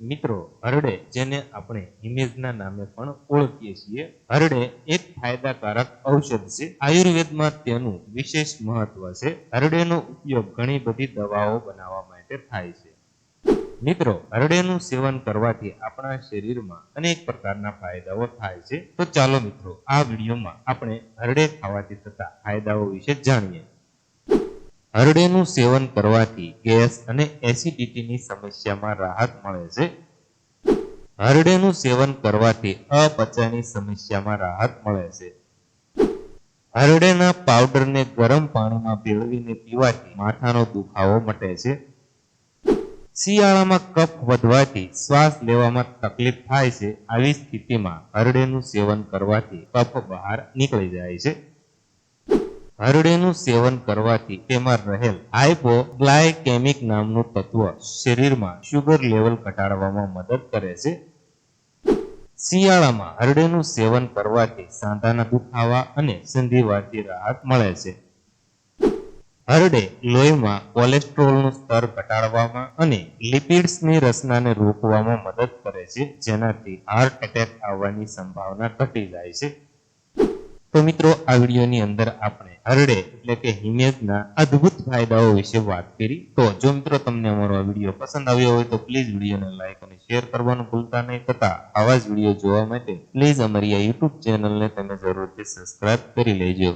મિત્રો, હરડે, જેને આપણે ઇમેજના નામે પણ ઓળખીએ છીએ, હરડે એક ફાયદાકારક ઔષધ છે. આયુર્વેદમાં તેનું વિશેષ મહત્વ છે. હરડેનો ઉપયોગ ઘણી બધી દવાઓ બનાવવા માટે થાય છે. મિત્રો, હરડેનું સેવન કરવાથી આપણા શરીરમાં અનેક પ્રકારના ફાયદાઓ થાય છે. તો ચાલો મિત્રો, આ વિડીયોમાં આપણે હરડે ખાવાથી થતા ફાયદાઓ વિશે જાણીએ. હરડેનું સેવન કરવાથી ગેસ અને એસિડિટીની સમસ્યામાં રાહત મળે છે. હરડેનું સેવન કરવાથી અપચાની સમસ્યામાં રાહત મળે છે. હરડેના પાવડરને ગરમ પાણીમાં ભેળવીને પીવાથી માથાનો દુખાવો મટે છે. શિયાળામાં કફ વધવાથી શ્વાસ લેવામાં તકલીફ થાય છે. આવી સ્થિતિમાં હરડેનું સેવન કરવાથી કફ બહાર નીકળી જાય છે. હરડેનું સેવન કરવાથી તેમાં રહેલ હાઇપોગ્લાયકેમિક નામનું તત્વ શરીરમાં શુગર લેવલ ઘટાડવામાં મદદ કરે છે. શિયાળામાં હરડેનું સેવન કરવાથી સાંધાના દુખાવા અને સંધિવાથી રાહત મળે છે. હરડે લોહીમાં કોલેસ્ટ્રોલનું સ્તર ઘટાડવામાં અને લિપિડ્સની રચનાને રોકવામાં મદદ કરે છે, જેનાથી હાર્ટ એટેક આવવાની સંભાવના ઘટી જાય છે. તો મિત્રો, આ વિડીયોની અંદર આપણે હરડે એટલે કે હિમેજના અદ્ભુત ફાયદાઓ વિશે વાત કરી. તો જો મિત્રો તમને અમારો આ વીડિયો પસંદ આવ્યો હોય તો પ્લીઝ વિડીયોને લાઈક અને શેર કરવાનું ભૂલતા નહીં તથા આવા જ વીડિયો જોવા માટે પ્લીઝ અમારી આ યુટ્યુબ ચેનલને તમે જરૂરથી સબસ્ક્રાઇબ કરી લેજો.